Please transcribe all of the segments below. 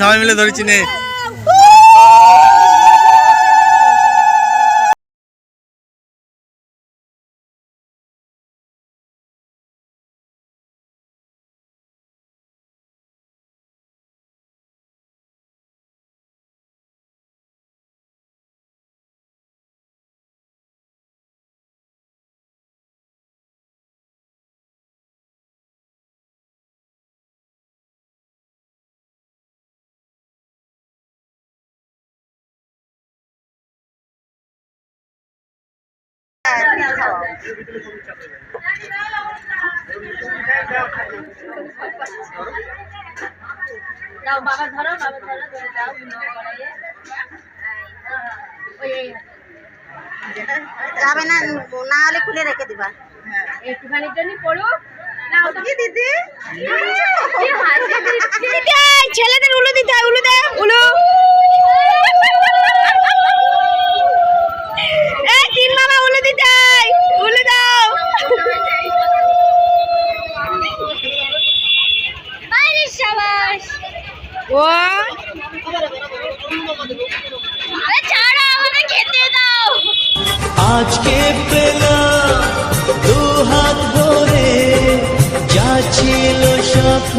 সবাই মিলে ধরেছি নে। দাও বাবা ধরো বাবা ধরো ধরে দাও যাবে না না হলে খুলে রেখে দিবা। একটুখানির জন্য পড়ুক দিদি? কি হাসি দিচ্ছে। ছেলেদের উলু দিতে হয় উলু দে উলু এই তিন দিতে হয় উলু দাও। ও আরে ছাড়ো, আমাদের খেতে দাও। আজকে পেলাম দু হাত ভরে যা ছিল স্বপ্ন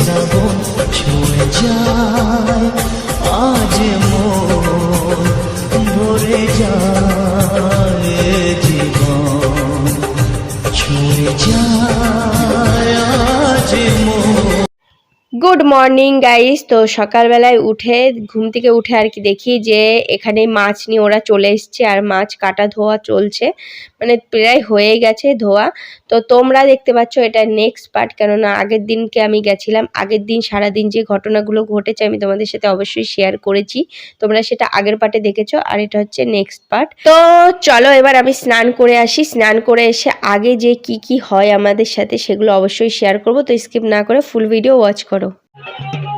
শ্রাবণ ছুঁয়ে যায়, আজ মন ভরে যায় জীবন ছুঁয়ে যায়, আজ মন। গুড মর্নিং গাইস তো সকালবেলায় উঠে, ঘুম থেকে উঠে আর কি দেখি যে এখানে মাছ নিয়ে ওরা চলে এসছে আর মাছ কাটা ধোয়া চলছে। মানে প্রায় হয়ে গেছে ধোয়া। তো তোমরা দেখতে পাচ্ছ এটা নেক্সট পার্ট কেননা আগের দিনকে আমি গেছিলাম। আগের দিন সারা দিন যে ঘটনাগুলো ঘটেছে আমি তোমাদের সাথে অবশ্যই শেয়ার করেছি। তোমরা সেটা আগের পার্টে দেখেছ, আর এটা হচ্ছে নেক্সট পার্ট তো চলো এবার আমি স্নান করে আসি। স্নান করে এসে আগে যে কি কি হয় আমাদের সাথে সেগুলো অবশ্যই শেয়ার করব, তো স্কিপ না করে ফুল ভিডিও ওয়াচ করো।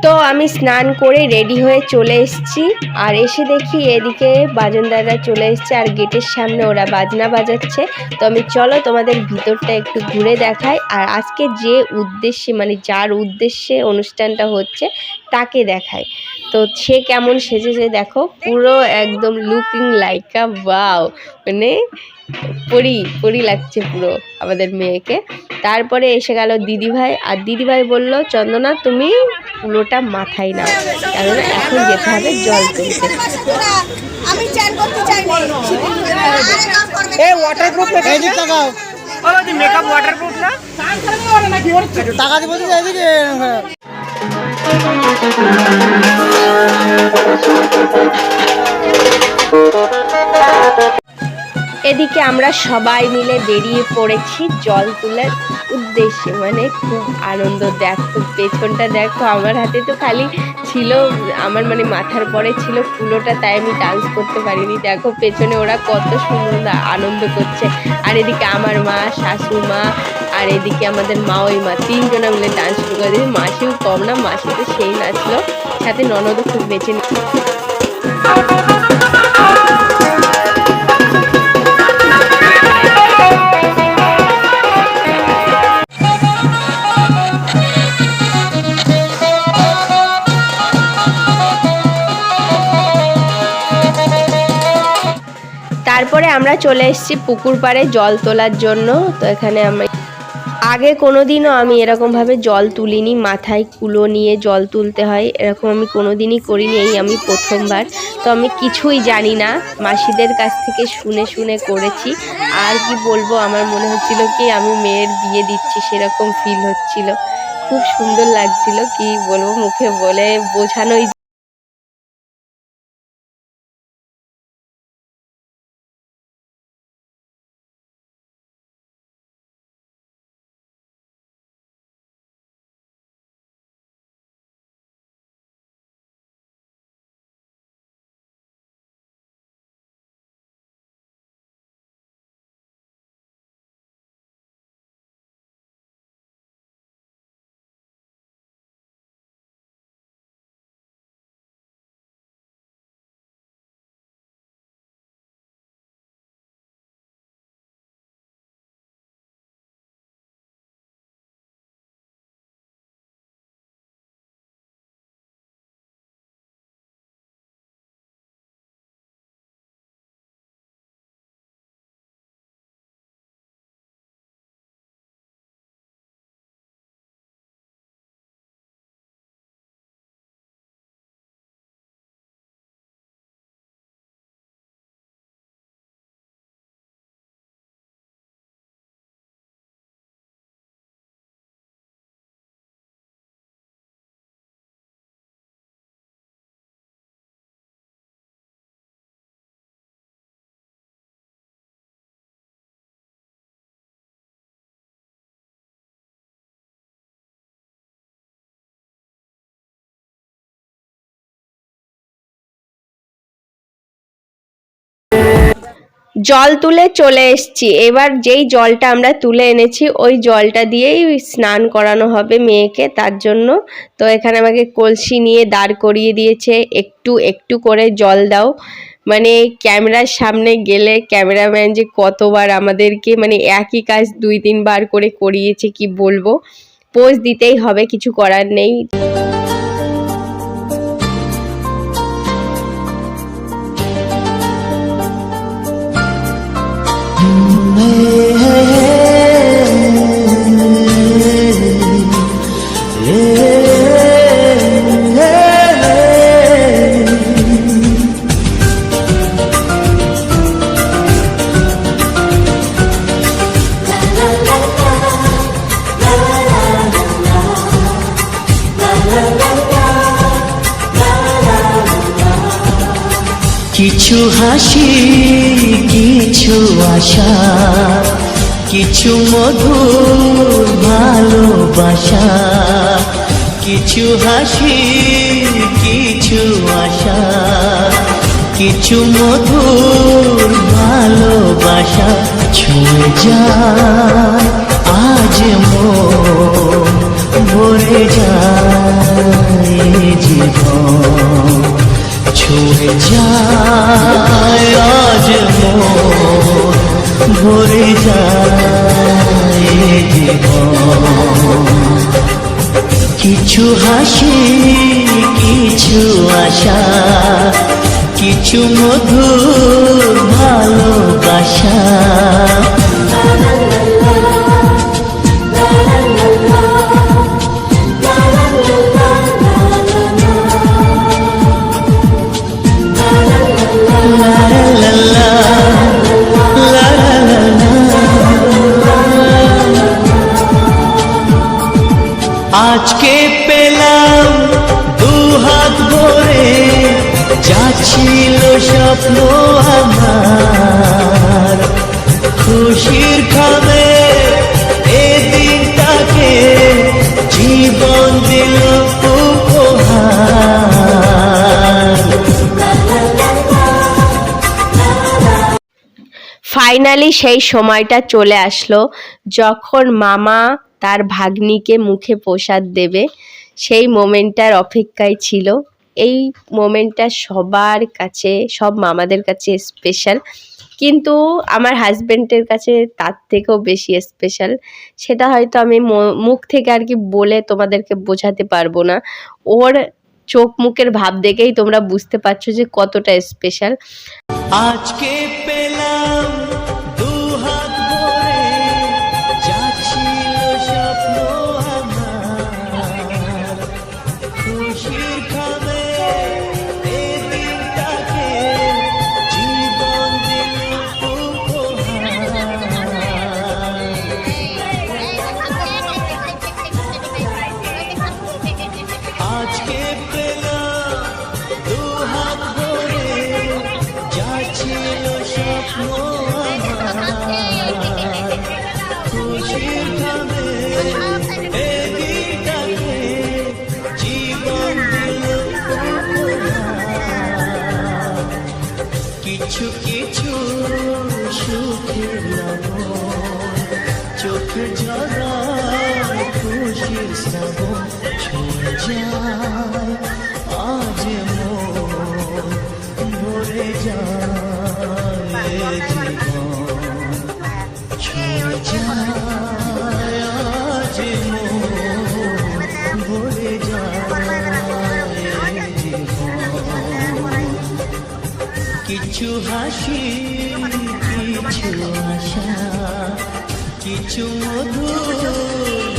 তো আমি স্নান করে রেডি হয়ে চলে এসছি। আর এসে দেখি এদিকে বাজন দাদা চলে এসছে আর গেটের সামনে ওরা বাজনা বাজাচ্ছে। তো আমি চলো তোমাদের ভিতরটা একটু ঘুরে দেখাই। আর আজকে যে উদ্দেশ্যে মানে যার উদ্দেশ্যে অনুষ্ঠানটা হচ্ছে তাকে দেখাই। তো সে কেমন সেজেছে দেখো পুরো একদম লুকিং লাইকা ওয়াও মানে পরি পরি লাগছে পুরো আমাদের মেয়েকে। তারপরে এসে গেল দিদিভাই আর দিদিভাই বলল চন্দনা তুমি পুরোটা মাথায় নাও কারণ এখন যেতে হবে জল তুলতে। আমি চান করতে চাই এই ওয়াটারপ্রুফ এই তাকাও। মেকআপ ওয়াটারপ্রুফ না? টাকা দিব তো এদিকে। এদিকে আমরা সবাই মিলে বেরিয়ে পড়েছি জল তোলার উদ্দেশ্যে। মানে খুব আনন্দ, দেখো পেছনটা দেখো, আমার হাতে তো খালি ছিল, আমার মানে মাথার পরে ছিল ফুলোটা, তাই আমি ডান্স করতে পারিনি। দেখো, পেছনে ওরা কত সুন্দর আনন্দ করছে। আর এদিকে আমার মা শাশু মা আর এদিকে আমাদের মা ওই মা তিনজনে মিলে ডান্স শুরু করে দিয়েছে। মাসিও কম না, মাসি তো সেই নাচলো। সাথে ননদও খুব বেঁচে তারপরে আমরা চলে এসেছি পুকুর পাড়ে জল তোলার জন্য। তো এখানে আমি আগে কোনোদিনও আমি এরকমভাবে জল তুলিনি, মাথায় কুলো নিয়ে জল তুলতে হয়, এরকম আমি কোনোদিনই করিনি, এই আমি প্রথমবার। তো আমি কিছুই জানি না, মাসিদের কাছ থেকে শুনে শুনে করেছি। আর কি বলব, আমার মনে হচ্ছিল কি আমি মেয়ের বিয়ে দিচ্ছি, সেরকম ফিল হচ্ছিল। খুব সুন্দর লাগছিল, কি বলব, মুখে বলে বোঝানোই জল তুলে চলে এসেছি। এবার যেই জলটা আমরা তুলে এনেছি, ওই জলটা দিয়েই স্নান করানো হবে মেয়েকে। তার জন্য তো এখানে আমাকে কলসি নিয়ে দাঁড় করিয়ে দিয়েছে। একটু একটু করে জল দাও। মানে ক্যামেরার সামনে গেলে ক্যামেরাম্যান যে কতবার আমাদেরকে মানে একই কাজ দুই, তিনবার করে করিয়েছে, কি বলব? পোজ দিতেই হবে, কিছু করার নেই। কিছু আশা কিছু মধুর ভালোবাসা, কিছু হাসি কিছু আশা, কিছু মধুর ভালোবাসা ছুঁয়ে যায়, আজ মন ভরে যায় জীবন। ছুঁয়ে যায় আজ মন ভরে যায় কিছু হাসি কিছু আশা কিছু মধুর ভালোবাসা। পেলাম ভরে স্বপ্ন আমার। খুশির খাবে জীবন দিল ফাইনালি সেই সময়টা চলে আসলো যখন মামা তার ভাগ্নিকে মুখে প্রসাদ দেবে। সেই মোমেন্টটার অপেক্ষায় ছিল। এই মোমেন্টটা সবার কাছে, সব মামাদের কাছে স্পেশাল কিন্তু আমার হাজব্যান্ডের কাছে তার থেকেও বেশি স্পেশাল সেটা হয়তো আমি মুখ থেকে আর কি বলে তোমাদেরকে বোঝাতে পারব না। ওর চোখ মুখের ভাব দেখেই তোমরা বুঝতে পারছ যে কতটা স্পেশাল আজকে পেলাম খুশির শ্রাবণ ছুঁয়ে যায় আজ মন ভরে যায় জীবন ছুঁয়ে যায় আজ মন ভরে যায় জীবন কিছু হাসি কিছু আশা কিছু মধুর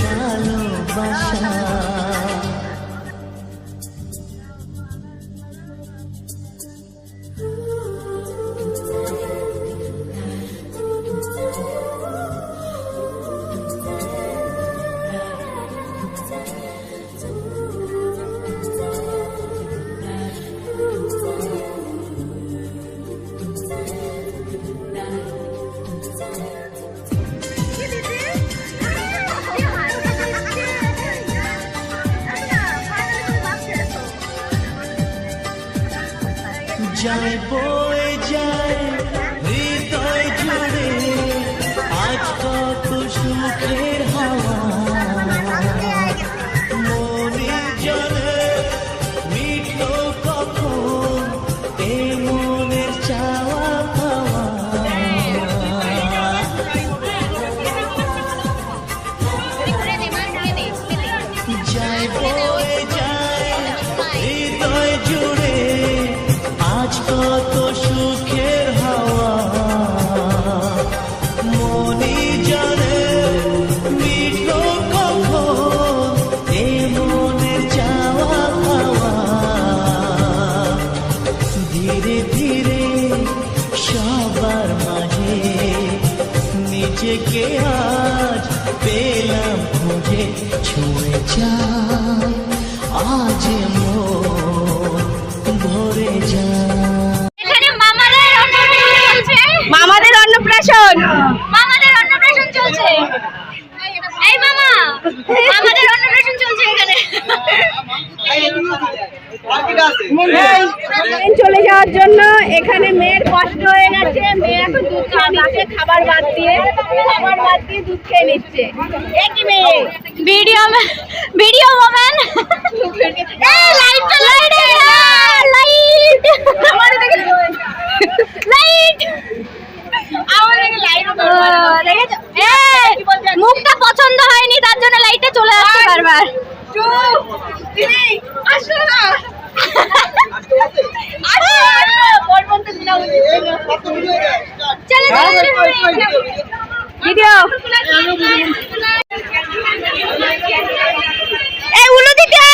চলে যাওয়ার জন্য এখানে মেয়ের কষ্ট হয়ে গেছে। মেয়ে এখন দুধ খেয়ে নিচ্ছে খাবার বাদ দিয়ে। খাবার বাদ দিয়ে দুধ খেয়ে নিচ্ছে। এ কি মেয়ে? Video video woman light light light আমাদের দেখে লাইট আমাদের লাইট দেখেছ? মুখটা পছন্দ হয়নি তার জন্য লাইটে চলে আসছে বারবার। ভিডিও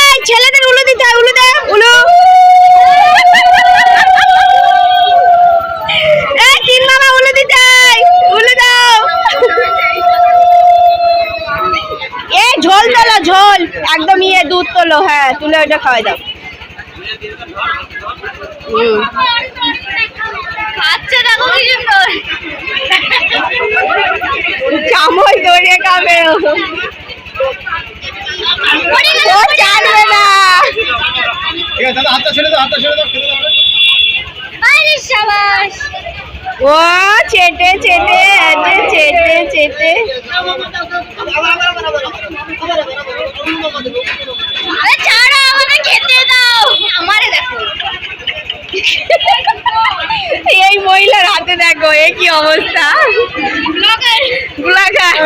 এই ছেলেদের উলু দিতে হয়, উলু দে উলু এই তিন মামা উলু দিতে হয়, উলু দাও এ ঝোল ঝোল একদম ইয়ে দুধ তোলো হ্যাঁ তুলে ওটা খাওয়াই দাও। চামচ খাবে আরে শাবাশ ও চেটে চেটে আছে চেটে চেটে। আরে ছাড়ো আমাদের খেতে দাও। আমারে দেখো। এই মহিলার হাতে দেখো এ কি অবস্থা। গুলাঘাট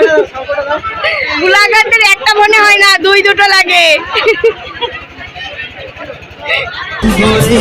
গুলাঘাটের একটা মনে হয় না দুই দুটো লাগে। ভরে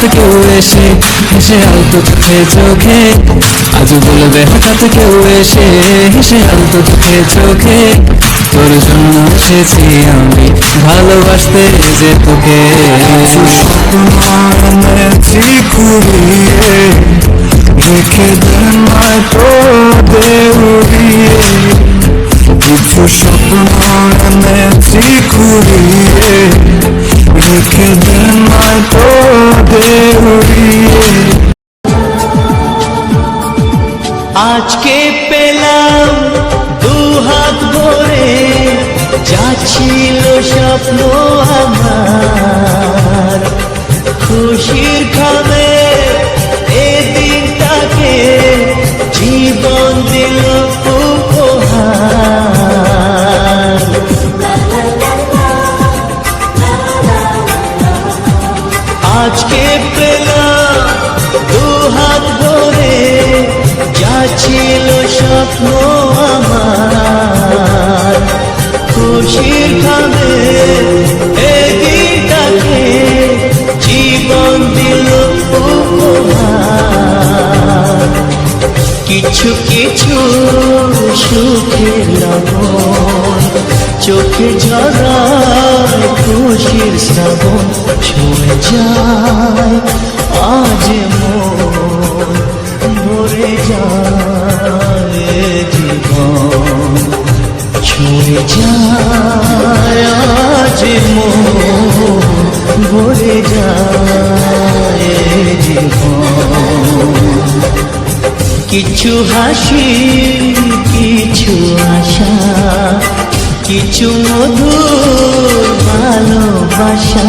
হঠাৎ কেউ এসে হেসে আলতো চোখে চোখে। আজ বলবে হঠাৎ কেউ এসে হেসে আলতো চোখে চোখে। তোর জন্য এসেছি আমি ভালোবাসতে যে তোকে। রেখে তো কিছু স্বপ্ন এনেছি কুড়িয়ে রেখে দেন তো দেউড়িয়ে আজকে পেলাম দু হাত ভরে যাচ্ছিল স্বপ্ন আমার। খুশির খাবে এদিনটাকে জীবন দিল কিছু কিছু সুখের লবণ, চোখে ঝরায় খুশির শ্রাবণ ছুঁয়ে যায়, আজ মন ভরে যায় জীবন। মরে যায় আজ ভরে যায় কিছু হাসি কিছু আশা কিছু মধুর ভালোবাসা।